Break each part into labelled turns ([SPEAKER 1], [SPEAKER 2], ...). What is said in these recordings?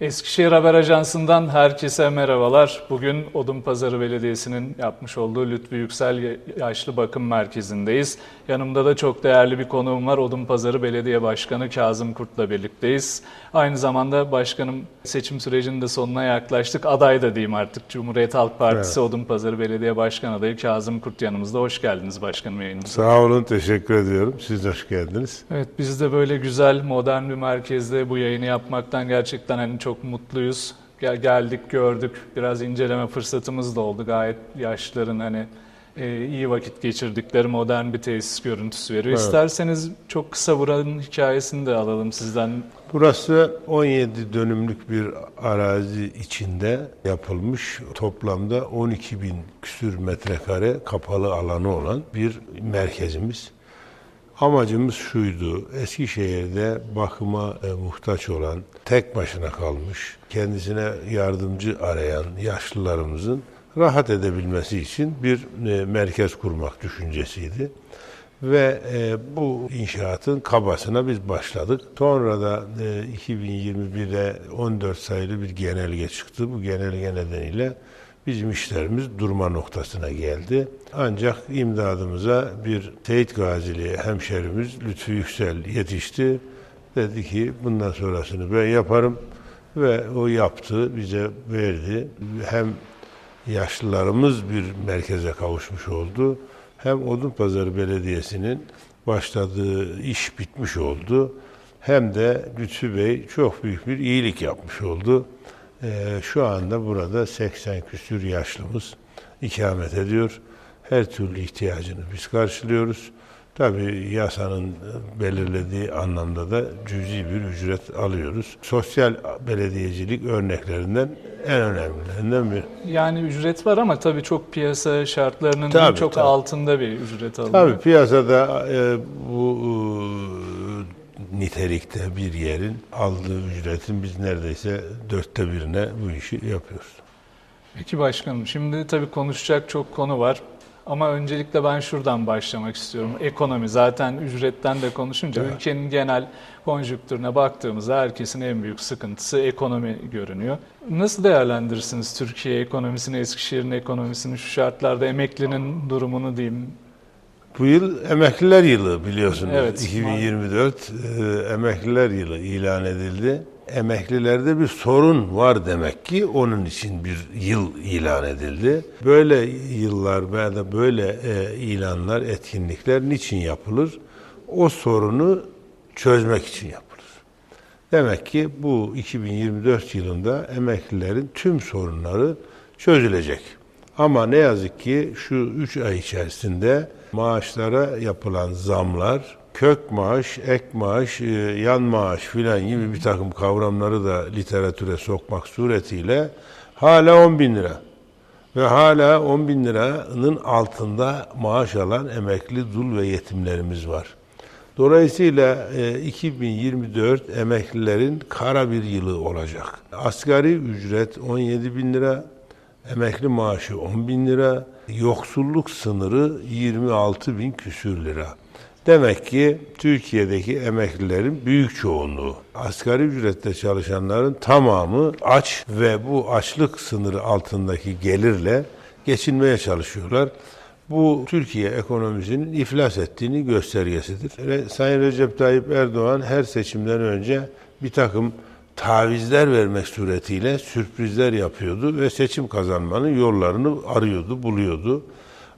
[SPEAKER 1] Eskişehir Haber Ajansı'ndan herkese merhabalar. Bugün Odunpazarı Belediyesi'nin yapmış olduğu Lütfü Yüksel Yaşlı Bakım Merkezi'ndeyiz. Yanımda da çok değerli bir konuğum var. Odunpazarı Belediye Başkanı Kazım Kurt'la birlikteyiz. Aynı zamanda başkanım seçim sürecinin de sonuna yaklaştık. Aday da diyeyim artık. Cumhuriyet Halk Partisi Odunpazarı Belediye Başkan adayı Kazım Kurt yanımızda. Hoş geldiniz başkanım yayınımıza.
[SPEAKER 2] Sağ olun, teşekkür ediyorum. Siz de hoş geldiniz.
[SPEAKER 1] Evet biz de böyle güzel modern bir merkezde bu yayını yapmaktan gerçekten hani çok mutluyuz. Gel, geldik gördük biraz inceleme fırsatımız da oldu. Gayet yaşlıların hani e, iyi vakit geçirdikleri modern bir tesis görüntüsü veriyor.
[SPEAKER 2] Evet.
[SPEAKER 1] İsterseniz çok kısa buranın hikayesini de alalım sizden.
[SPEAKER 2] Burası 17 dönümlük bir arazi içinde yapılmış toplamda 12 bin küsür metrekare kapalı alanı olan bir merkezimiz. Amacımız şuydu, Eskişehir'de bakıma e, muhtaç olan, tek başına kalmış, kendisine yardımcı arayan yaşlılarımızın rahat edebilmesi için bir e, merkez kurmak düşüncesiydi. Ve e, bu inşaatın kabasına biz başladık. Sonra da e, 2021'de 14 sayılı bir genelge çıktı. Bu genelge nedeniyle bizim işlerimiz durma noktasına geldi. Ancak imdadımıza bir Seyit Gazili hemşerimiz Lütfü Yüksel yetişti. Dedi ki bundan sonrasını ben yaparım ve o yaptı, bize verdi. Hem yaşlılarımız bir merkeze kavuşmuş oldu. Hem Odunpazarı Belediyesi'nin başladığı iş bitmiş oldu. Hem de Lütfü Bey çok büyük bir iyilik yapmış oldu. Ee, şu anda burada 80 küsür yaşlımız ikamet ediyor. Her türlü ihtiyacını biz karşılıyoruz. Tabii yasanın belirlediği anlamda da cüzi bir ücret alıyoruz. Sosyal belediyecilik örneklerinden en önemlilerinden bir.
[SPEAKER 1] Yani ücret var ama tabii çok piyasa şartlarının
[SPEAKER 2] Tabii,
[SPEAKER 1] çok
[SPEAKER 2] tabii.
[SPEAKER 1] altında bir ücret alınıyor.
[SPEAKER 2] Tabii piyasada e, bu e, nitelikte bir yerin aldığı ücretin biz neredeyse dörtte birine bu işi yapıyoruz.
[SPEAKER 1] Peki başkanım, şimdi tabii konuşacak çok konu var. Ama öncelikle ben şuradan başlamak istiyorum. Ekonomi zaten ücretten de konuşunca ülkenin genel konjüktürüne baktığımızda herkesin en büyük sıkıntısı ekonomi görünüyor. Nasıl değerlendirirsiniz Türkiye ekonomisini, Eskişehir'in ekonomisini şu şartlarda emeklinin durumunu diyeyim?
[SPEAKER 2] Bu yıl emekliler yılı biliyorsunuz.
[SPEAKER 1] Evet.
[SPEAKER 2] 2024 e, emekliler yılı ilan edildi. Emeklilerde bir sorun var demek ki onun için bir yıl ilan edildi. Böyle yıllar veya da böyle e, ilanlar, etkinlikler niçin yapılır? O sorunu çözmek için yapılır. Demek ki bu 2024 yılında emeklilerin tüm sorunları çözülecek. Ama ne yazık ki şu 3 ay içerisinde maaşlara yapılan zamlar, kök maaş, ek maaş, e, yan maaş filan gibi bir takım kavramları da literatüre sokmak suretiyle hala 10 bin lira ve hala 10 bin liranın altında maaş alan emekli dul ve yetimlerimiz var. Dolayısıyla e, 2024 emeklilerin kara bir yılı olacak. Asgari ücret 17 bin lira, emekli maaşı 10 bin lira, yoksulluk sınırı 26 bin küsür lira. Demek ki Türkiye'deki emeklilerin büyük çoğunluğu, asgari ücrette çalışanların tamamı aç ve bu açlık sınırı altındaki gelirle geçinmeye çalışıyorlar. Bu Türkiye ekonomisinin iflas ettiğini göstergesidir. Sayın Recep Tayyip Erdoğan her seçimden önce bir takım tavizler vermek suretiyle sürprizler yapıyordu ve seçim kazanmanın yollarını arıyordu, buluyordu.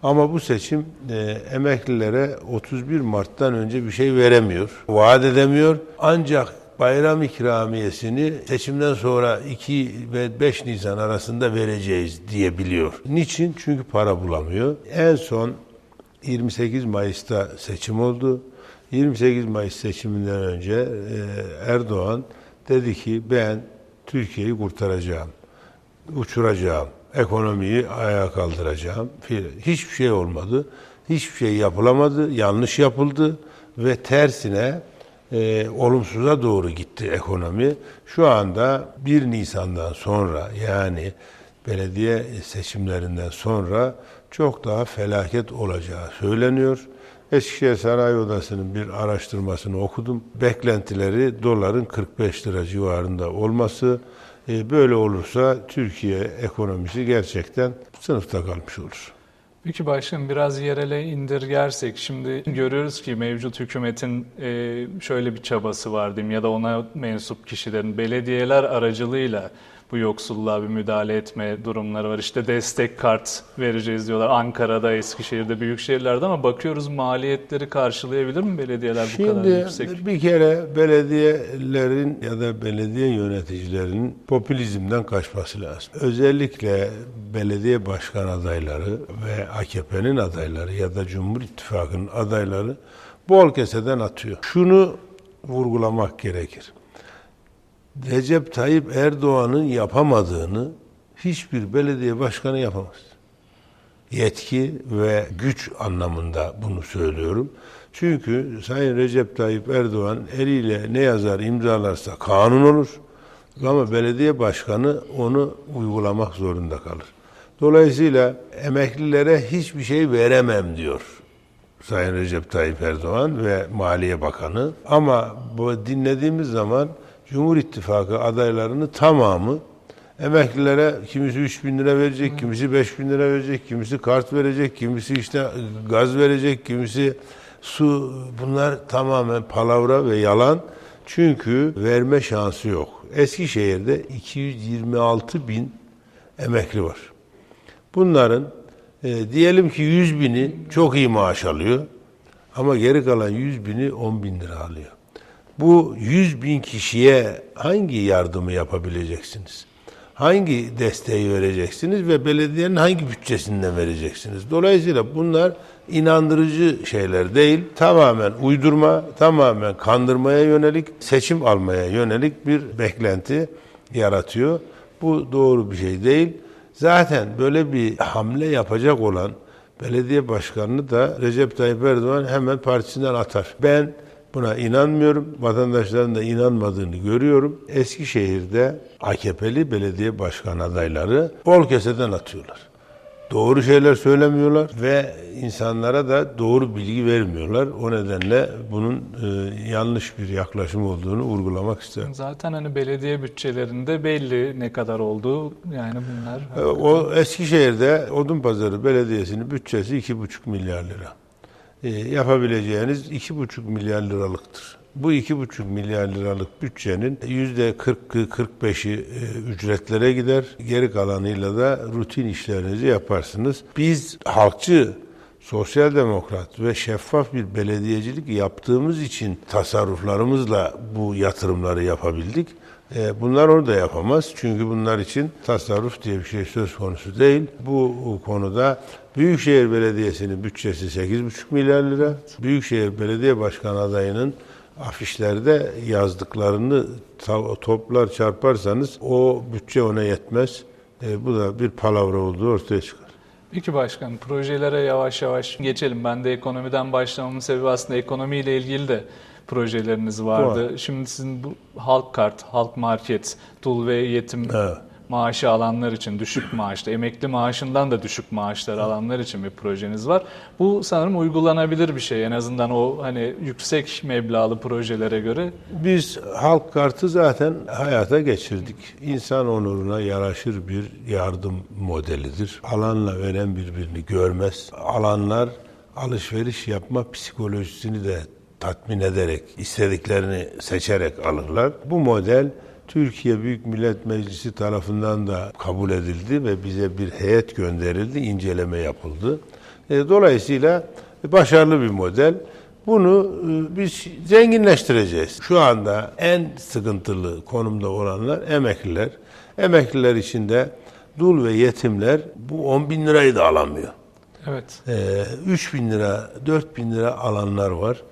[SPEAKER 2] Ama bu seçim e, emeklilere 31 Mart'tan önce bir şey veremiyor, vaat edemiyor. Ancak bayram ikramiyesini seçimden sonra 2 ve 5 Nisan arasında vereceğiz diye biliyor. Niçin? Çünkü para bulamıyor. En son 28 Mayıs'ta seçim oldu. 28 Mayıs seçiminden önce e, Erdoğan dedi ki ben Türkiye'yi kurtaracağım, uçuracağım, ekonomiyi ayağa kaldıracağım. Hiçbir şey olmadı. Hiçbir şey yapılamadı. Yanlış yapıldı ve tersine e, olumsuza doğru gitti ekonomi. Şu anda 1 Nisan'dan sonra yani belediye seçimlerinden sonra çok daha felaket olacağı söyleniyor Eskişehir Sanayi Odası'nın bir araştırmasını okudum. Beklentileri doların 45 lira civarında olması. E, Böyle olursa Türkiye ekonomisi gerçekten sınıfta kalmış olur.
[SPEAKER 1] Peki başkanım biraz yerele indirgersek şimdi görüyoruz ki mevcut hükümetin e, şöyle bir çabası var diyeyim ya da ona mensup kişilerin belediyeler aracılığıyla bu yoksulluğa bir müdahale etme durumları var. İşte destek kart vereceğiz diyorlar Ankara'da, Eskişehir'de, büyük şehirlerde ama bakıyoruz maliyetleri karşılayabilir mi belediyeler bu kadar
[SPEAKER 2] Şimdi
[SPEAKER 1] yüksek?
[SPEAKER 2] bir kere belediyelerin ya da belediye yöneticilerinin popülizmden kaçması lazım. Özellikle belediye başkan adayları ve AKP'nin adayları ya da Cumhur İttifakı'nın adayları bol keseden atıyor. Şunu vurgulamak gerekir. Recep Tayyip Erdoğan'ın yapamadığını hiçbir belediye başkanı yapamaz yetki ve güç anlamında bunu söylüyorum. Çünkü Sayın Recep Tayyip Erdoğan eliyle ne yazar imzalarsa kanun olur. Ama belediye başkanı onu uygulamak zorunda kalır. Dolayısıyla emeklilere hiçbir şey veremem diyor Sayın Recep Tayyip Erdoğan ve Maliye Bakanı. Ama bu dinlediğimiz zaman Cumhur İttifakı adaylarını tamamı Emeklilere kimisi 3 bin lira verecek, kimisi 5 bin lira verecek, kimisi kart verecek, kimisi işte gaz verecek, kimisi su. Bunlar tamamen palavra ve yalan. Çünkü verme şansı yok. Eskişehir'de 226 bin emekli var. Bunların e, diyelim ki 100 bini çok iyi maaş alıyor. Ama geri kalan 100 bini 10 bin lira alıyor. Bu 100 bin kişiye hangi yardımı yapabileceksiniz? hangi desteği vereceksiniz ve belediyenin hangi bütçesinden vereceksiniz? Dolayısıyla bunlar inandırıcı şeyler değil, tamamen uydurma, tamamen kandırmaya yönelik, seçim almaya yönelik bir beklenti yaratıyor. Bu doğru bir şey değil. Zaten böyle bir hamle yapacak olan belediye başkanını da Recep Tayyip Erdoğan hemen partisinden atar. Ben Buna inanmıyorum. Vatandaşların da inanmadığını görüyorum. Eskişehir'de AKP'li belediye başkan adayları bol keseden atıyorlar. Doğru şeyler söylemiyorlar ve insanlara da doğru bilgi vermiyorlar. O nedenle bunun e, yanlış bir yaklaşım olduğunu vurgulamak isterim.
[SPEAKER 1] Zaten hani belediye bütçelerinde belli ne kadar olduğu yani bunlar.
[SPEAKER 2] E, O Eskişehir'de Odunpazarı Belediyesi'nin bütçesi 2,5 milyar lira. E, yapabileceğiniz 2,5 milyar liralıktır. Bu 2,5 milyar liralık bütçenin yüzde 40'ı 45'i e, ücretlere gider. Geri kalanıyla da rutin işlerinizi yaparsınız. Biz halkçı, sosyal demokrat ve şeffaf bir belediyecilik yaptığımız için tasarruflarımızla bu yatırımları yapabildik. E, Bunlar orada yapamaz. Çünkü bunlar için tasarruf diye bir şey söz konusu değil. Bu konuda Büyükşehir Belediyesi'nin bütçesi 8,5 milyar lira. Büyükşehir Belediye Başkanı adayının afişlerde yazdıklarını toplar çarparsanız o bütçe ona yetmez. E, bu da bir palavra olduğu ortaya çıkar.
[SPEAKER 1] Peki başkan projelere yavaş yavaş geçelim. Ben de ekonomiden başlamamın sebebi aslında ekonomiyle ilgili de projeleriniz vardı. Şimdi sizin bu halk kart, halk market, dul ve yetim
[SPEAKER 2] Evet.
[SPEAKER 1] Maaşı alanlar için düşük maaşta, emekli maaşından da düşük maaşlar alanlar için bir projeniz var. Bu sanırım uygulanabilir bir şey en azından o hani yüksek meblağlı projelere göre.
[SPEAKER 2] Biz halk kartı zaten hayata geçirdik. İnsan onuruna yaraşır bir yardım modelidir. Alanla veren birbirini görmez. Alanlar alışveriş yapma psikolojisini de tatmin ederek, istediklerini seçerek alırlar. Bu model Türkiye Büyük Millet Meclisi tarafından da kabul edildi ve bize bir heyet gönderildi, inceleme yapıldı. E, Dolayısıyla başarılı bir model. Bunu e, biz zenginleştireceğiz. Şu anda en sıkıntılı konumda olanlar emekliler. Emekliler içinde dul ve yetimler bu 10 bin lirayı da alamıyor.
[SPEAKER 1] Evet.
[SPEAKER 2] Ee, 3 bin lira, 4 bin lira alanlar var.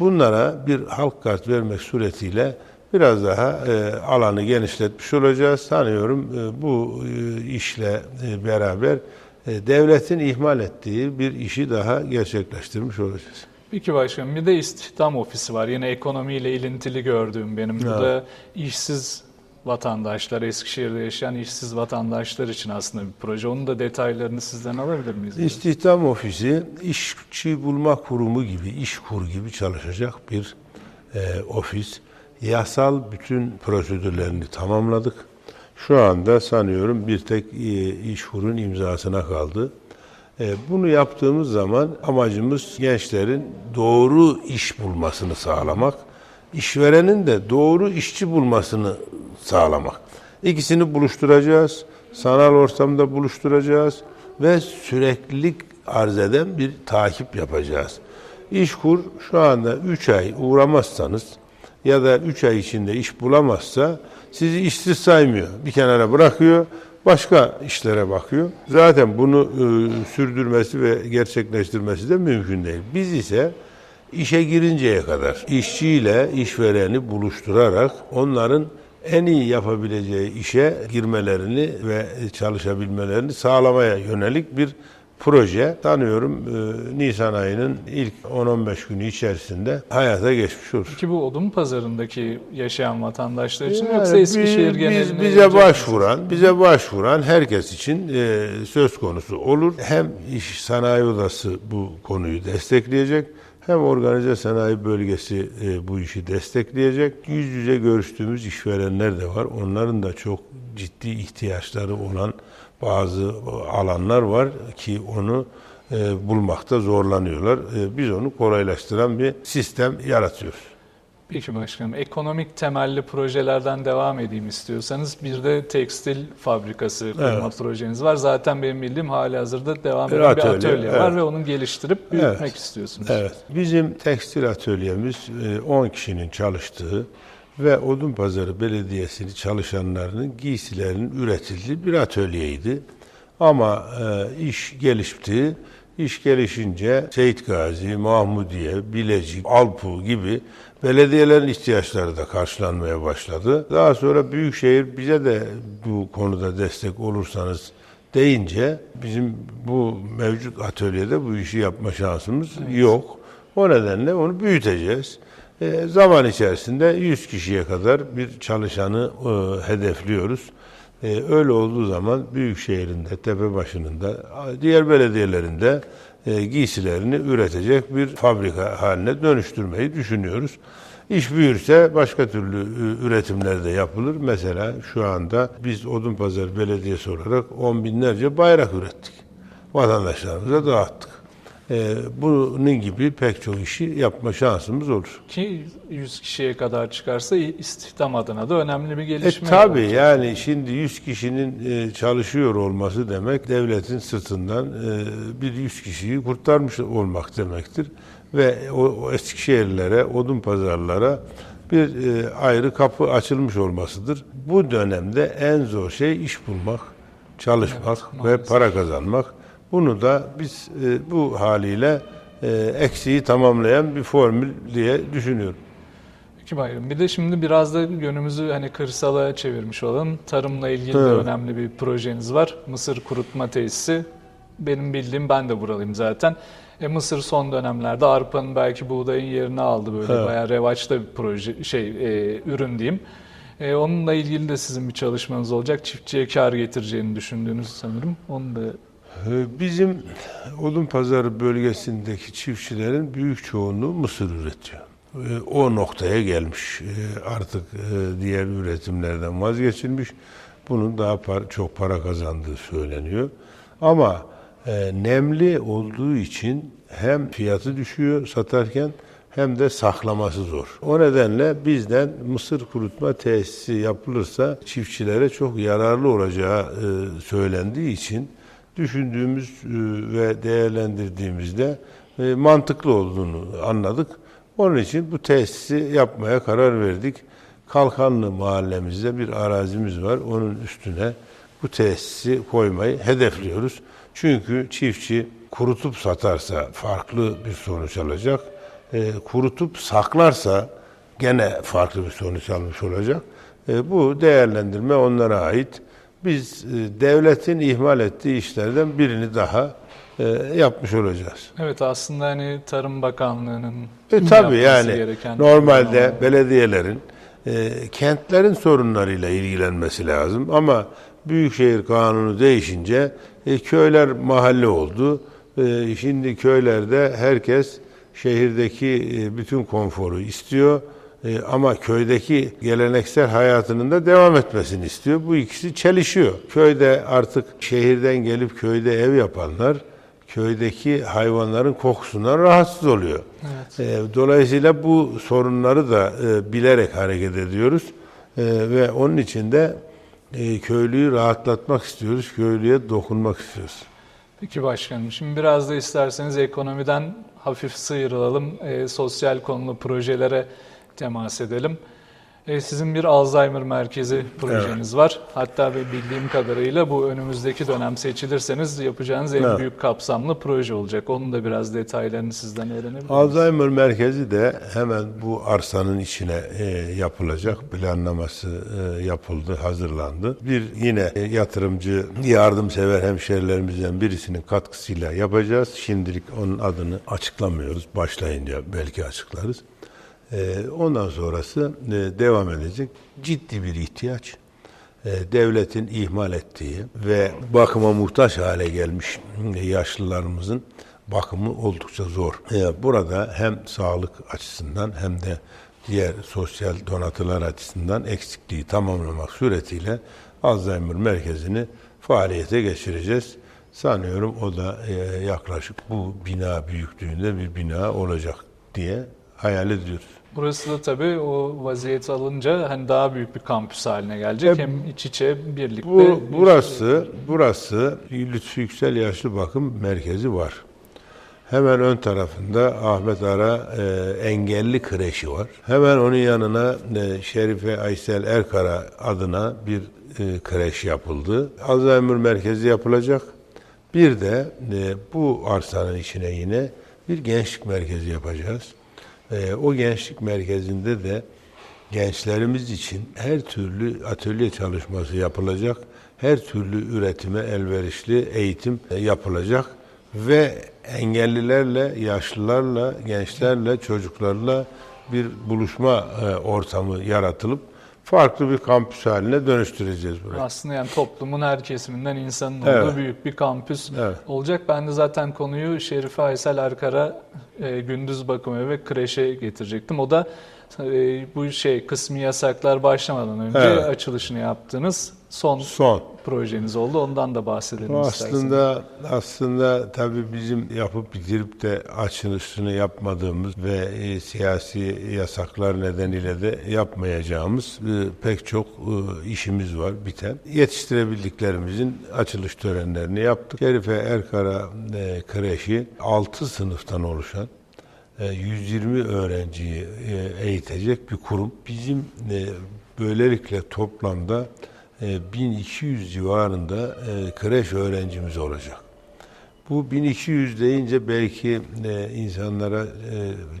[SPEAKER 2] Bunlara bir halk kart vermek suretiyle biraz daha e, alanı genişletmiş olacağız. Sanıyorum e, bu e, işle e, beraber e, devletin ihmal ettiği bir işi daha gerçekleştirmiş olacağız.
[SPEAKER 1] Peki başkanım bir de istihdam ofisi var. Yine ekonomiyle ilintili gördüğüm benim. Bu da işsiz vatandaşlar, Eskişehir'de yaşayan işsiz vatandaşlar için aslında bir proje. Onun da detaylarını sizden alabilir miyiz?
[SPEAKER 2] İstihdam ofisi işçi bulma kurumu gibi, iş kur gibi çalışacak bir e, ofis. Yasal bütün prosedürlerini tamamladık. Şu anda sanıyorum bir tek e, iş kurun imzasına kaldı. E, bunu yaptığımız zaman amacımız gençlerin doğru iş bulmasını sağlamak, işverenin de doğru işçi bulmasını sağlamak. İkisini buluşturacağız, sanal ortamda buluşturacağız ve süreklilik arz eden bir takip yapacağız. İşkur şu anda 3 ay uğramazsanız ya da 3 ay içinde iş bulamazsa sizi işsiz saymıyor. Bir kenara bırakıyor, başka işlere bakıyor. Zaten bunu e, sürdürmesi ve gerçekleştirmesi de mümkün değil. Biz ise işe girinceye kadar işçiyle işvereni buluşturarak onların en iyi yapabileceği işe girmelerini ve çalışabilmelerini sağlamaya yönelik bir proje sanıyorum e, Nisan ayının ilk 10-15 günü içerisinde hayata geçmiş olur.
[SPEAKER 1] Ki bu odun pazarındaki yaşayan vatandaşlar için
[SPEAKER 2] Yani
[SPEAKER 1] yoksa Eskişehir
[SPEAKER 2] biz-
[SPEAKER 1] geneline
[SPEAKER 2] biz, bize başvuran, bize başvuran herkes için e, söz konusu olur. Hem iş sanayi odası bu konuyu destekleyecek, hem organize sanayi bölgesi e, bu işi destekleyecek. Yüz yüze görüştüğümüz işverenler de var. Onların da çok ciddi ihtiyaçları olan bazı alanlar var ki onu e, bulmakta zorlanıyorlar. E, biz onu kolaylaştıran bir sistem yaratıyoruz.
[SPEAKER 1] Peki başkanım, ekonomik temelli projelerden devam edeyim istiyorsanız bir de tekstil fabrikası kurma
[SPEAKER 2] Evet.
[SPEAKER 1] projeniz var. Zaten benim bildiğim hali hazırda devam
[SPEAKER 2] Bir
[SPEAKER 1] eden bir
[SPEAKER 2] atölye,
[SPEAKER 1] atölye var
[SPEAKER 2] evet.
[SPEAKER 1] ve onu geliştirip büyütmek
[SPEAKER 2] Evet.
[SPEAKER 1] istiyorsunuz.
[SPEAKER 2] Evet. Bizim tekstil atölyemiz e, 10 kişinin çalıştığı ve Odunpazarı Belediyesi'nin çalışanlarının giysilerinin üretildiği bir atölyeydi. Ama e, iş gelişti. İş gelişince Seyit Gazi, Mahmudiye, Bilecik, Alpu gibi belediyelerin ihtiyaçları da karşılanmaya başladı. Daha sonra Büyükşehir bize de bu konuda destek olursanız deyince bizim bu mevcut atölyede bu işi yapma şansımız yok. O nedenle onu büyüteceğiz. E, zaman içerisinde 100 kişiye kadar bir çalışanı e, hedefliyoruz. E, öyle olduğu zaman Büyükşehir'in de, Tepebaşı'nın da, diğer belediyelerinde e, giysilerini üretecek bir fabrika haline dönüştürmeyi düşünüyoruz. İş büyürse başka türlü üretimler de yapılır. Mesela şu anda biz Odunpazarı Belediyesi olarak on binlerce bayrak ürettik. Vatandaşlarımıza dağıttık. E, bunun gibi pek çok işi yapma şansımız olur.
[SPEAKER 1] Ki 100 kişiye kadar çıkarsa istihdam adına da önemli bir
[SPEAKER 2] E
[SPEAKER 1] gelişme.
[SPEAKER 2] tabii
[SPEAKER 1] olacak.
[SPEAKER 2] yani şimdi 100 kişinin e, çalışıyor olması demek devletin sırtından e, bir 100 kişiyi kurtarmış olmak demektir. Ve o, o Eskişehirlilere, odun pazarlara bir e, ayrı kapı açılmış olmasıdır. Bu dönemde en zor şey iş bulmak, çalışmak
[SPEAKER 1] Evet,
[SPEAKER 2] ve
[SPEAKER 1] maalesef.
[SPEAKER 2] para kazanmak. Bunu da biz e, bu haliyle e, eksiği tamamlayan bir formül diye düşünüyorum.
[SPEAKER 1] Peki bayram. Bir de şimdi biraz da yönümüzü hani kırsala çevirmiş olalım. Tarımla ilgili de
[SPEAKER 2] Evet.
[SPEAKER 1] önemli bir projeniz var. Mısır kurutma tesisi. Benim bildiğim ben de buralıyım zaten. E, Mısır son dönemlerde arpanın belki buğdayın yerini aldı böyle
[SPEAKER 2] Evet.
[SPEAKER 1] bayağı revaçta bir proje şey e, ürün diyeyim. E, onunla ilgili de sizin bir çalışmanız olacak. Çiftçiye kar getireceğini düşündüğünüz sanırım. Onu da
[SPEAKER 2] Ee, Bizim Odunpazarı bölgesindeki çiftçilerin büyük çoğunluğu mısır üretiyor. Ee, O noktaya gelmiş. Ee, Artık e, diğer üretimlerden vazgeçilmiş. Bunun daha par- çok para kazandığı söyleniyor. Ama e, nemli olduğu için hem fiyatı düşüyor satarken hem de saklaması zor. O nedenle bizden mısır kurutma tesisi yapılırsa çiftçilere çok yararlı olacağı e, söylendiği için düşündüğümüz e, ve değerlendirdiğimizde e, mantıklı olduğunu anladık. Onun için bu tesisi yapmaya karar verdik. Kalkanlı mahallemizde bir arazimiz var. Onun üstüne bu tesisi koymayı hedefliyoruz. Çünkü çiftçi kurutup satarsa farklı bir sonuç alacak. E, kurutup saklarsa gene farklı bir sonuç almış olacak. E, bu değerlendirme onlara ait. Biz e, devletin ihmal ettiği işlerden birini daha e, yapmış olacağız.
[SPEAKER 1] Evet aslında hani Tarım Bakanlığı'nın
[SPEAKER 2] E, tabii yani
[SPEAKER 1] gereken
[SPEAKER 2] normalde
[SPEAKER 1] uygulamalar.
[SPEAKER 2] belediyelerin e, kentlerin sorunlarıyla ilgilenmesi lazım. Ama Büyükşehir Kanunu değişince e, köyler mahalle oldu. E, şimdi köylerde herkes şehirdeki e, bütün konforu istiyor. E, ama köydeki geleneksel hayatının da devam etmesini istiyor. Bu ikisi çelişiyor. Köyde artık şehirden gelip köyde ev yapanlar köydeki hayvanların kokusundan rahatsız oluyor. E, dolayısıyla bu sorunları da e, bilerek hareket ediyoruz. E, ve onun için de e, köylüyü rahatlatmak istiyoruz. Köylüye dokunmak istiyoruz.
[SPEAKER 1] Peki başkanım, şimdi biraz da isterseniz ekonomiden hafif sıyrılalım, e, sosyal konulu projelere temas edelim. E, sizin bir Alzheimer merkezi projeniz var. Hatta ve bildiğim kadarıyla bu önümüzdeki dönem seçilirseniz yapacağınız en
[SPEAKER 2] Evet.
[SPEAKER 1] büyük kapsamlı proje olacak. Onun da biraz detaylarını sizden öğrenebilir miyiz?
[SPEAKER 2] Alzheimer merkezi de hemen bu arsanın içine e, yapılacak. Planlaması e, yapıldı, hazırlandı. Bir yine e, yatırımcı, yardımsever hemşerilerimizden birisinin katkısıyla yapacağız. Şimdilik onun adını açıklamıyoruz. Başlayınca belki açıklarız. E, ondan sonrası e, devam edecek. Ciddi bir ihtiyaç. E, devletin ihmal ettiği ve bakıma muhtaç hale gelmiş e, yaşlılarımızın bakımı oldukça zor. E, Burada hem sağlık açısından hem de diğer sosyal donatılar açısından eksikliği tamamlamak suretiyle Alzheimer merkezini faaliyete geçireceğiz. Sanıyorum o da yaklaşık bu bina büyüklüğünde bir bina olacak diye hayal ediyoruz.
[SPEAKER 1] Burası da tabii o vaziyet alınca hani daha büyük bir kampüs haline gelecek.
[SPEAKER 2] E,
[SPEAKER 1] Hem iç içe birlikte.
[SPEAKER 2] Bu, burası, burası Lütfü Yüksel Yaşlı Bakım Merkezi var. Hemen ön tarafında Ahmet Ara e, engelli kreşi var. Hemen onun yanına e, Şerife Aysel Erkara adına bir e, kreş yapıldı. Alzheimer merkezi yapılacak. Bir de e, bu arsanın içine yine bir gençlik merkezi yapacağız. E, o gençlik merkezinde de gençlerimiz için her türlü atölye çalışması yapılacak. Her türlü üretime elverişli eğitim yapılacak ve engellilerle, yaşlılarla, gençlerle, çocuklarla bir buluşma e, ortamı yaratılıp farklı bir kampüs haline dönüştüreceğiz burayı.
[SPEAKER 1] Aslında yani toplumun her kesiminden insanın olduğu
[SPEAKER 2] Evet.
[SPEAKER 1] büyük bir kampüs
[SPEAKER 2] Evet.
[SPEAKER 1] olacak. Ben de zaten konuyu Şerife Aysel Erkara e, gündüz bakım evi ve kreşe getirecektim. O da e, bu şey kısmi yasaklar başlamadan önce
[SPEAKER 2] Evet.
[SPEAKER 1] açılışını yaptığınız son
[SPEAKER 2] Son.
[SPEAKER 1] projeniz oldu. Ondan da bahsedelim
[SPEAKER 2] Bu
[SPEAKER 1] isterseniz.
[SPEAKER 2] aslında aslında tabii bizim yapıp bitirip de açılışını yapmadığımız ve e, siyasi yasaklar nedeniyle de yapmayacağımız e, pek çok e, işimiz var biten. Yetiştirebildiklerimizin açılış törenlerini yaptık. Şerife Erkara e, kreşi 6 sınıftan oluşan e, 120 öğrenciyi e, eğitecek bir kurum. Bizim e, böylelikle toplamda e, 1200 civarında e, kreş öğrencimiz olacak. Bu 1200 deyince belki e, insanlara e,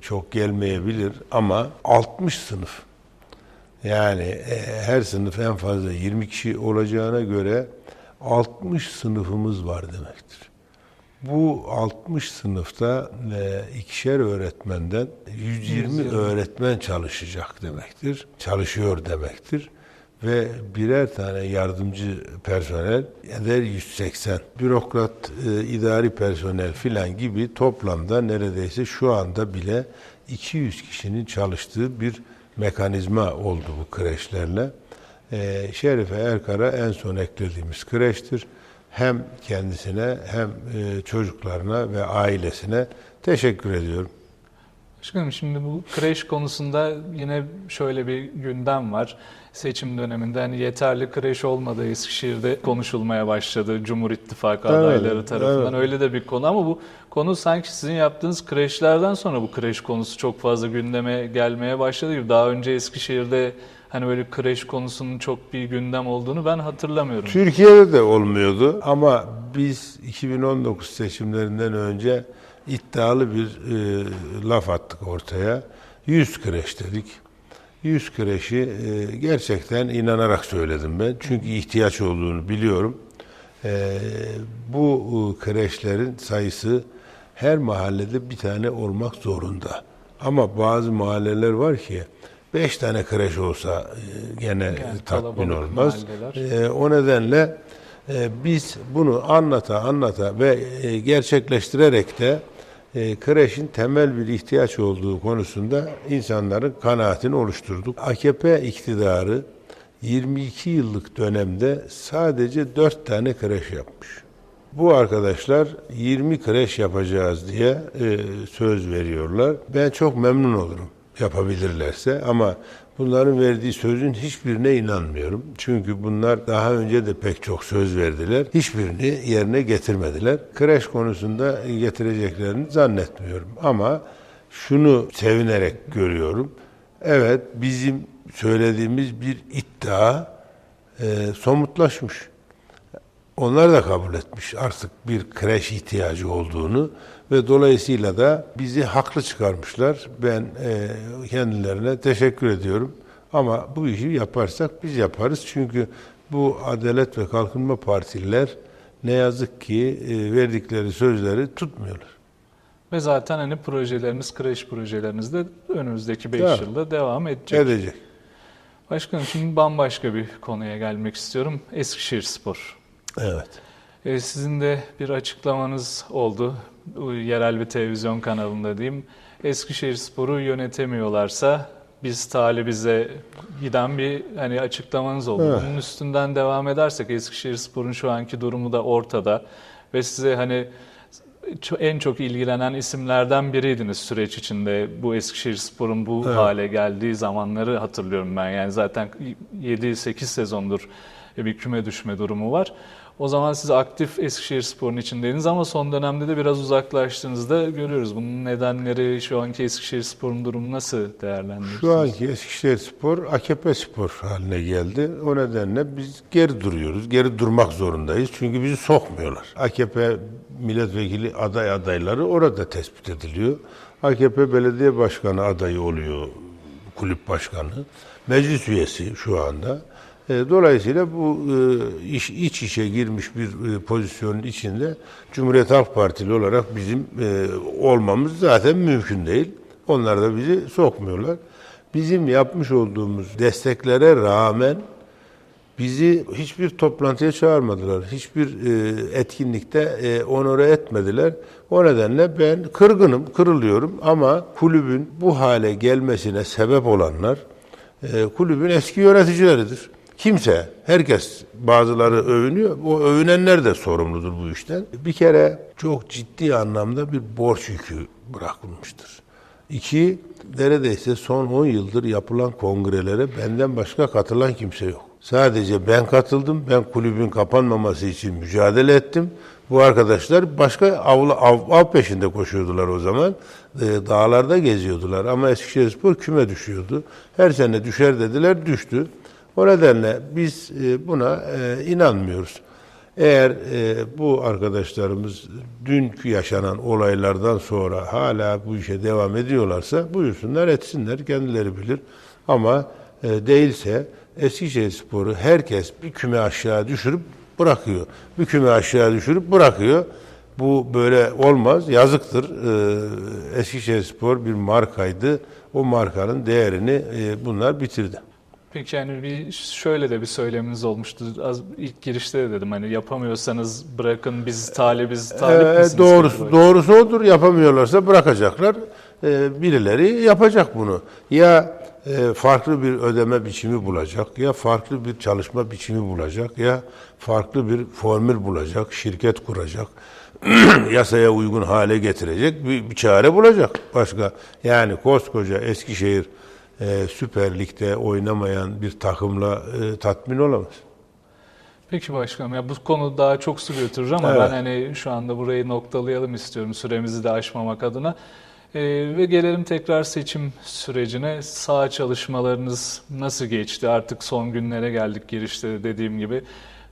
[SPEAKER 2] çok gelmeyebilir ama 60 sınıf yani e, her sınıf en fazla 20 kişi olacağına göre 60 sınıfımız var demektir. Bu 60 sınıfta e, ikişer öğretmenden 120 öğretmen çalışacak demektir. Çalışıyor demektir. Ve birer tane yardımcı personel eder 180. Bürokrat, e, idari personel filan gibi toplamda neredeyse şu anda bile 200 kişinin çalıştığı bir mekanizma oldu bu kreşlerle. E, Şerife Erkar'a en son eklediğimiz kreştir hem kendisine hem e, çocuklarına ve ailesine teşekkür ediyorum.
[SPEAKER 1] Başkanım şimdi bu kreş konusunda yine şöyle bir gündem var. Seçim döneminde hani yeterli kreş olmadığı Eskişehir'de konuşulmaya başladı Cumhur İttifakı
[SPEAKER 2] Evet,
[SPEAKER 1] adayları tarafından.
[SPEAKER 2] evet.
[SPEAKER 1] Öyle de bir konu ama bu konu sanki sizin yaptığınız kreşlerden sonra bu kreş konusu çok fazla gündeme gelmeye başladı gibi. Daha önce Eskişehir'de hani böyle kreş konusunun çok bir gündem olduğunu ben hatırlamıyorum.
[SPEAKER 2] Türkiye'de de olmuyordu ama biz 2019 seçimlerinden önce iddialı bir e, laf attık ortaya. 100 kreş dedik. 100 kreşi e, gerçekten inanarak söyledim ben. Çünkü ihtiyaç olduğunu biliyorum. E, bu e, kreşlerin sayısı her mahallede bir tane olmak zorunda. Ama bazı mahalleler var ki beş tane kreş olsa e, gene tatmin
[SPEAKER 1] kalabalık
[SPEAKER 2] olmaz.
[SPEAKER 1] mahalleler.
[SPEAKER 2] E, o nedenle e, biz bunu anlata anlata ve e, gerçekleştirerek de e, kreşin temel bir ihtiyaç olduğu konusunda insanların kanaatini oluşturduk. AKP iktidarı 22 yıllık dönemde sadece 4 tane kreş yapmış. Bu arkadaşlar 20 kreş yapacağız diye e, söz veriyorlar. Ben çok memnun olurum yapabilirlerse ama bunların verdiği sözün hiçbirine inanmıyorum. Çünkü bunlar daha önce de pek çok söz verdiler. Hiçbirini yerine getirmediler. Kreş konusunda getireceklerini zannetmiyorum. Ama şunu sevinerek görüyorum. Evet bizim söylediğimiz bir iddia e, somutlaşmış. Onlar da kabul etmiş artık bir kreş ihtiyacı olduğunu ve dolayısıyla da bizi haklı çıkarmışlar. Ben e, kendilerine teşekkür ediyorum. Ama bu işi yaparsak biz yaparız. Çünkü bu Adalet ve Kalkınma Partililer ne yazık ki e, verdikleri sözleri tutmuyorlar.
[SPEAKER 1] Ve zaten hani projeleriniz, kreş projeleriniz de önümüzdeki 5
[SPEAKER 2] Tabii.
[SPEAKER 1] yılda devam edecek.
[SPEAKER 2] Edecek.
[SPEAKER 1] Başkanım şimdi bambaşka bir konuya gelmek istiyorum. Eskişehir Spor.
[SPEAKER 2] Evet.
[SPEAKER 1] Ee, sizin de bir açıklamanız oldu. Yerel bir televizyon kanalında diyeyim. Eskişehir Spor'u yönetemiyorlarsa biz talibize giden bir hani açıklamanız oldu.
[SPEAKER 2] Evet.
[SPEAKER 1] Bunun üstünden devam edersek Eskişehir Spor'un şu anki durumu da ortada ve size hani en çok ilgilenen isimlerden biriydiniz süreç içinde. Bu Eskişehir Spor'un bu
[SPEAKER 2] Evet.
[SPEAKER 1] hale geldiği zamanları hatırlıyorum ben. Yani zaten 7-8 sezondur bir küme düşme durumu var. O zaman siz aktif Eskişehir Spor'un içindeydiniz ama son dönemde de biraz uzaklaştığınızda görüyoruz. Bunun nedenleri, şu anki Eskişehir Spor'un durumu nasıl değerlendiriyorsunuz?
[SPEAKER 2] Şu anki Eskişehir Spor AKP Spor haline geldi. O nedenle biz geri duruyoruz. Geri durmak zorundayız. Çünkü bizi sokmuyorlar. AKP milletvekili aday adayları orada tespit ediliyor. AKP belediye başkanı adayı oluyor kulüp başkanı. Meclis üyesi şu anda. E, Dolayısıyla bu e, iş iç içe girmiş bir e, pozisyonun içinde Cumhuriyet Halk Partili olarak bizim olmamız zaten mümkün değil. Onlar da bizi sokmuyorlar. Bizim yapmış olduğumuz desteklere rağmen bizi hiçbir toplantıya çağırmadılar. Hiçbir etkinlikte onore etmediler. O nedenle ben kırgınım, kırılıyorum ama kulübün bu hale gelmesine sebep olanlar kulübün eski yöneticileridir. Kimse, herkes bazıları övünüyor. O övünenler de sorumludur bu işten. Bir kere çok ciddi anlamda bir borç yükü bırakılmıştır. İki, neredeyse son 10 yıldır yapılan kongrelere benden başka katılan kimse yok. Sadece ben katıldım. Ben kulübün kapanmaması için mücadele ettim. Bu arkadaşlar başka av, av, av peşinde koşuyordular o zaman. Ee, dağlarda geziyordular ama Eskişehirspor küme düşüyordu. Her sene düşer dediler, düştü. O nedenle biz e, buna e, inanmıyoruz. Eğer e, bu arkadaşlarımız dünkü yaşanan olaylardan sonra hala bu işe devam ediyorlarsa buyursunlar etsinler kendileri bilir. Ama değilse Eskişehir Sporu herkes bir küme aşağı düşürüp bırakıyor. Bir küme aşağı düşürüp bırakıyor. Bu böyle olmaz. Yazıktır. Eskişehir Spor bir markaydı. O markanın değerini bunlar bitirdi.
[SPEAKER 1] Peki yani bir şöyle de bir söyleminiz olmuştu. Az ilk girişte de dedim hani yapamıyorsanız bırakın biz talibiz talip
[SPEAKER 2] Ee,
[SPEAKER 1] misiniz?
[SPEAKER 2] doğrusu
[SPEAKER 1] Böyle.
[SPEAKER 2] doğrusu odur. Yapamıyorlarsa bırakacaklar. Ee, birileri yapacak bunu. Ya e, farklı bir ödeme biçimi bulacak, ya farklı bir çalışma biçimi bulacak, ya farklı bir formül bulacak, şirket kuracak, yasaya uygun hale getirecek bir, bir çare bulacak. Başka yani koskoca Eskişehir e, Süper Lig'de oynamayan bir takımla e, tatmin olamaz.
[SPEAKER 1] Peki başkanım ya bu konu daha çok su götürür ama
[SPEAKER 2] Evet.
[SPEAKER 1] ben hani şu anda burayı noktalayalım istiyorum süremizi de aşmamak adına. Ee, ve gelelim tekrar seçim sürecine. Sağ çalışmalarınız nasıl geçti? Artık son günlere geldik girişte de dediğim gibi.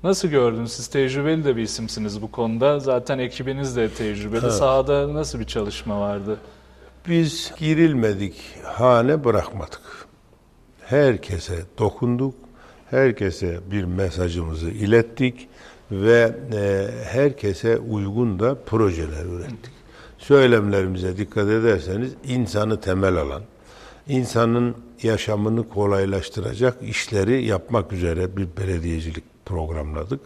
[SPEAKER 1] Nasıl gördünüz? Siz tecrübeli de bir isimsiniz bu konuda. Zaten ekibiniz de tecrübeli. Sahada nasıl bir çalışma vardı?
[SPEAKER 2] Biz girilmedik hane bırakmadık. Herkese dokunduk, herkese bir mesajımızı ilettik ve e, herkese uygun da projeler ürettik. Söylemlerimize dikkat ederseniz insanı temel alan, insanın yaşamını kolaylaştıracak işleri yapmak üzere bir belediyecilik programladık.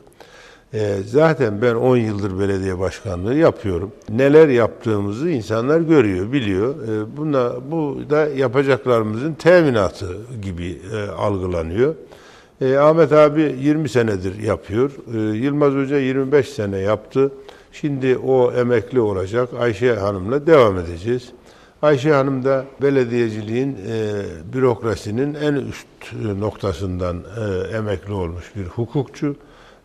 [SPEAKER 2] Ee, zaten ben 10 yıldır belediye başkanlığı yapıyorum. Neler yaptığımızı insanlar görüyor, biliyor. Ee, buna, bu da yapacaklarımızın teminatı gibi e, algılanıyor. Ee, Ahmet abi 20 senedir yapıyor. Ee, Yılmaz Hoca 25 sene yaptı. Şimdi o emekli olacak. Ayşe Hanım'la devam edeceğiz. Ayşe Hanım da belediyeciliğin, e, bürokrasinin en üst e, noktasından e, emekli olmuş bir hukukçu.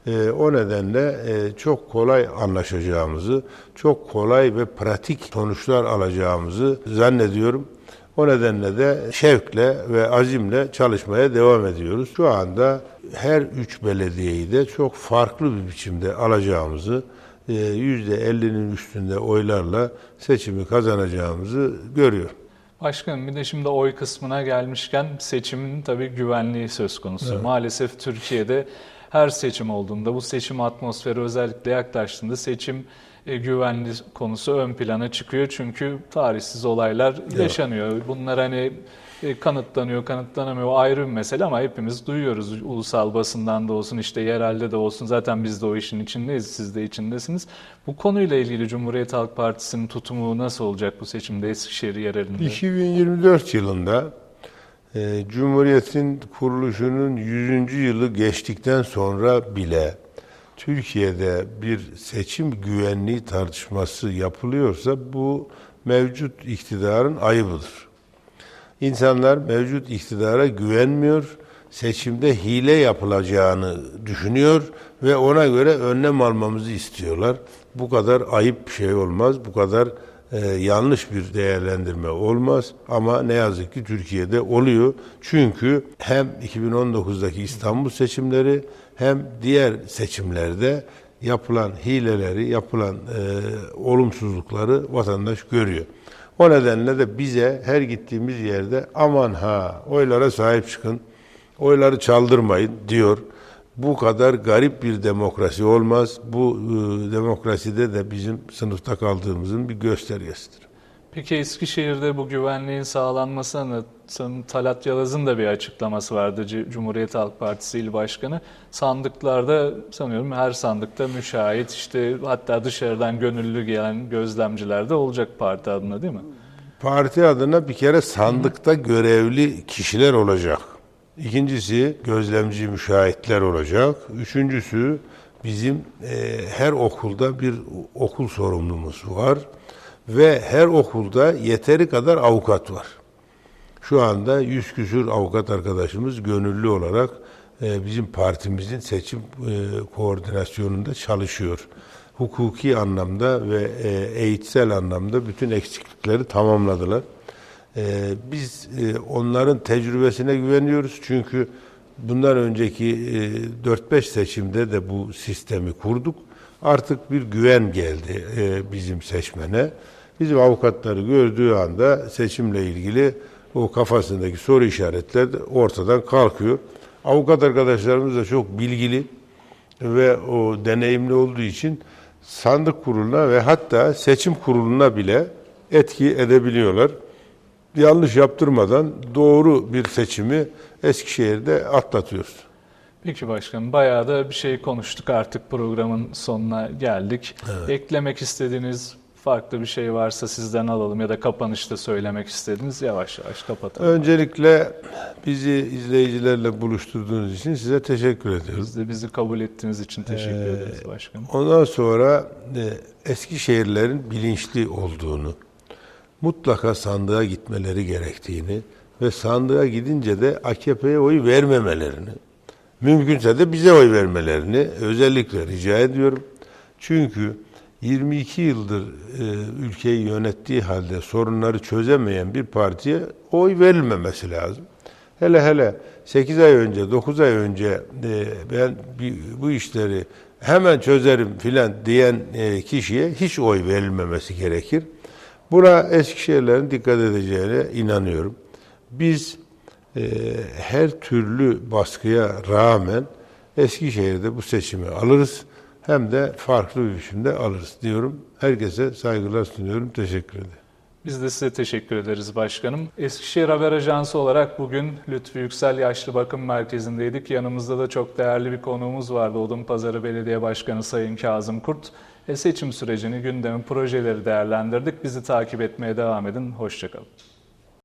[SPEAKER 2] E, o nedenle e, çok kolay anlaşacağımızı, çok kolay ve pratik sonuçlar alacağımızı zannediyorum. O nedenle de şevkle ve azimle çalışmaya devam ediyoruz. Şu anda her üç belediyeyi de çok farklı bir biçimde alacağımızı, e, %50'nin üstünde oylarla seçimi kazanacağımızı görüyorum.
[SPEAKER 1] Başkanım bir de şimdi oy kısmına gelmişken seçimin tabii güvenliği söz konusu. Maalesef Türkiye'de her seçim olduğunda bu seçim atmosferi özellikle yaklaştığında seçim e, güvenliği konusu ön plana çıkıyor. Çünkü tarihsiz olaylar yaşanıyor. Bunlar hani e, kanıtlanıyor, kanıtlanamıyor o ayrı bir mesele ama hepimiz duyuyoruz. Ulusal basından da olsun, işte yerelde de olsun. Zaten biz de o işin içindeyiz, siz de içindesiniz. Bu konuyla ilgili Cumhuriyet Halk Partisi'nin tutumu nasıl olacak bu seçimde Eskişehir yerelinde?
[SPEAKER 2] 2024 yılında e, Cumhuriyet'in kuruluşunun 100. yılı geçtikten sonra bile Türkiye'de bir seçim güvenliği tartışması yapılıyorsa bu mevcut iktidarın ayıbıdır. İnsanlar mevcut iktidara güvenmiyor, seçimde hile yapılacağını düşünüyor ve ona göre önlem almamızı istiyorlar. Bu kadar ayıp bir şey olmaz, bu kadar e, yanlış bir değerlendirme olmaz ama ne yazık ki Türkiye'de oluyor. Çünkü hem 2019'daki İstanbul seçimleri hem diğer seçimlerde yapılan hileleri, yapılan e, olumsuzlukları vatandaş görüyor. O nedenle de bize her gittiğimiz yerde aman ha oylara sahip çıkın, oyları çaldırmayın diyor. Bu kadar garip bir demokrasi olmaz. Bu e, demokraside de bizim sınıfta kaldığımızın bir göstergesidir.
[SPEAKER 1] Peki Eskişehir'de bu güvenliğin sağlanmasına sanırım Talat Yalaz'ın da bir açıklaması vardı Cumhuriyet Halk Partisi İl Başkanı. Sandıklarda sanıyorum her sandıkta müşahit işte hatta dışarıdan gönüllü gelen gözlemciler de olacak parti adına değil mi?
[SPEAKER 2] Parti adına bir kere sandıkta görevli kişiler olacak. İkincisi gözlemci müşahitler olacak. Üçüncüsü bizim e, her okulda bir okul sorumlumuz var ve her okulda yeteri kadar avukat var. Şu anda yüz küsür avukat arkadaşımız gönüllü olarak e, bizim partimizin seçim e, koordinasyonunda çalışıyor. Hukuki anlamda ve e, eğitsel anlamda bütün eksiklikleri tamamladılar. E, biz e, onların tecrübesine güveniyoruz çünkü bundan önceki e, 4-5 seçimde de bu sistemi kurduk. Artık bir güven geldi e, bizim seçmene. Bizim avukatları gördüğü anda seçimle ilgili o kafasındaki soru işaretler de ortadan kalkıyor. Avukat arkadaşlarımız da çok bilgili ve o deneyimli olduğu için sandık kuruluna ve hatta seçim kuruluna bile etki edebiliyorlar. Yanlış yaptırmadan doğru bir seçimi Eskişehir'de atlatıyoruz.
[SPEAKER 1] Peki başkanım bayağı da bir şey konuştuk artık programın sonuna geldik. Eklemek istediğiniz farklı bir şey varsa sizden alalım ya da kapanışta söylemek istediğiniz yavaş yavaş kapatalım.
[SPEAKER 2] Öncelikle bizi izleyicilerle buluşturduğunuz için size teşekkür ediyoruz.
[SPEAKER 1] Biz de bizi kabul ettiğiniz için teşekkür ederiz başkanım.
[SPEAKER 2] Ondan sonra e, Eskişehirlerin bilinçli olduğunu, mutlaka sandığa gitmeleri gerektiğini ve sandığa gidince de AKP'ye oy vermemelerini, mümkünse de bize oy vermelerini özellikle rica ediyorum. Çünkü 22 yıldır e, ülkeyi yönettiği halde sorunları çözemeyen bir partiye oy verilmemesi lazım. Hele hele 8 ay önce, 9 ay önce e, ben bu işleri hemen çözerim filan diyen e, kişiye hiç oy verilmemesi gerekir. Buna Eskişehirlerin dikkat edeceğine inanıyorum. Biz e, her türlü baskıya rağmen Eskişehir'de bu seçimi alırız. Hem de farklı bir biçimde alırız diyorum. Herkese saygılar sunuyorum. Teşekkür ederim.
[SPEAKER 1] Biz de size teşekkür ederiz başkanım. Eskişehir Haber Ajansı olarak bugün Lütfü Yüksel Yaşlı Bakım Merkezi'ndeydik. Yanımızda da çok değerli bir konuğumuz vardı. Odun Pazarı Belediye Başkanı Sayın Kazım Kurt. E, seçim sürecini, gündemi, projeleri değerlendirdik. Bizi takip etmeye devam edin. Hoşçakalın.